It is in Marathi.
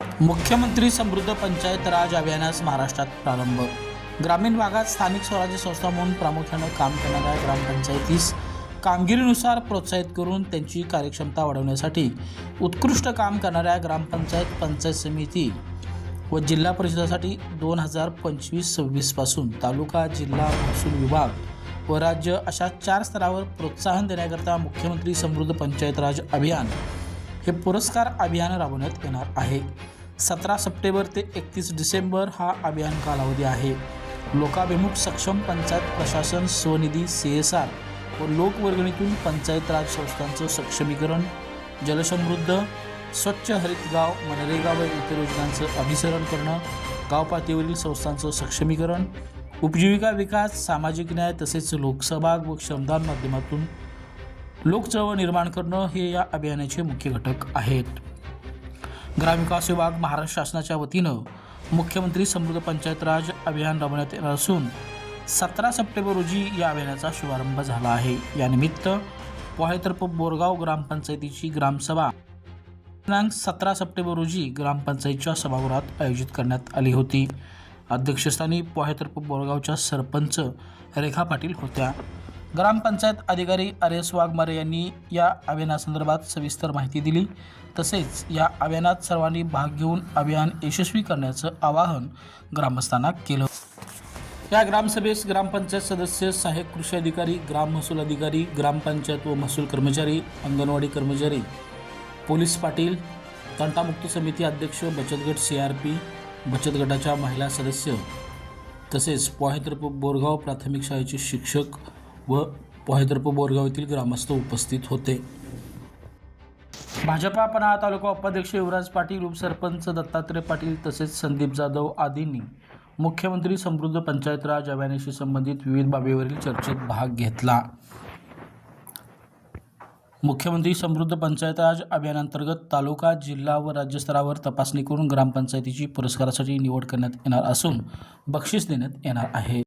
मुख्यमंत्री समृद्ध पंचायत राज अभियानास महाराष्ट्रात प्रारंभ. ग्रामीण भागात स्थानिक स्वराज्य संस्था म्हणून प्रामुख्यानं काम करणाऱ्या ग्रामपंचायतीस कामगिरीनुसार प्रोत्साहित करून त्यांची कार्यक्षमता वाढवण्यासाठी उत्कृष्ट काम करणाऱ्या ग्रामपंचायत पंचायत समिती व जिल्हा परिषदासाठी दोन हजार पंचवीस सव्वीसपासून तालुका जिल्हा महसूल विभाग व राज्य अशा चार स्तरावर प्रोत्साहन देण्याकरता मुख्यमंत्री समृद्ध पंचायत राज अभियान हे पुरस्कार अभियान राबवण्यात येणार आहे. सतरा सप्टेंबर ते एकतीस डिसेंबर हा अभियान कालावधी आहे. लोकाभिमुख सक्षम पंचायत प्रशासन स्वनिधी सी एस आर व लोकवर्गणीतून पंचायत राज संस्थांचं सक्षमीकरण जलसमृद्ध स्वच्छ हरित गाव मनरेगा व इतर योजनांचं अभिसरण करणं गाव पातळीवरील संस्थांचं सक्षमीकरण उपजीविका विकास सामाजिक न्याय तसेच लोकसहभाग व श्रमदान माध्यमातून लोकचळवळ निर्माण करणं हे या अभियानाचे मुख्य घटक आहेत. ग्रामविकास विभाग महाराष्ट्र शासनाच्या वतीनं मुख्यमंत्री समृद्ध पंचायत राज अभियान राबवण्यात येणार असून सतरा सप्टेंबर रोजी या अभियानाचा शुभारंभ झाला आहे. यानिमित्त पोहेतर्फ बोरगाव ग्रामपंचायतीची ग्रामसभा दिनांक सतरा सप्टेंबर रोजी ग्रामपंचायतच्या सभागृहात आयोजित करण्यात आली होती. अध्यक्षस्थानी पोहेतर्फ बोरगावच्या सरपंच रेखा पाटील होत्या. ग्रामपंचायत अधिकारी आर एस वाघमारे यांनी या अभियानासंदर्भात सविस्तर माहिती दिली. तसेच या अभियानात सर्वांनी भाग घेऊन अभियान यशस्वी करण्याचं आवाहन ग्रामस्थांना केलं. या ग्रामसभेस ग्रामपंचायत सदस्य सहाय्यक कृषी अधिकारी ग्राम महसूल अधिकारी ग्रामपंचायत व महसूल कर्मचारी अंगणवाडी कर्मचारी पोलीस पाटील तंटामुक्त समिती अध्यक्ष बचत गट सी आर पी बचत गटाच्या महिला सदस्य तसेच पोहेत्रपूर बोरगाव प्राथमिक शाळेचे शिक्षक व पोहायतर्फ बोरगाव येथील ग्रामस्थ उपस्थित होते. भाजपा पन्हाळा तालुका उपाध्यक्ष युवराज पाटील उपसरपंच दत्तात्रय पाटील तसेच संदीप जाधव आदींनी मुख्यमंत्री समृद्ध पंचायत राज अभियानाशी संबंधित विविध बाबीवरील चर्चेत भाग घेतला. मुख्यमंत्री समृद्ध पंचायत राज अभियानांतर्गत तालुका जिल्हा व राज्यस्तरावर तपासणी करून ग्रामपंचायतीची पुरस्कारासाठी निवड करण्यात येणार असून बक्षीस देण्यात येणार आहे.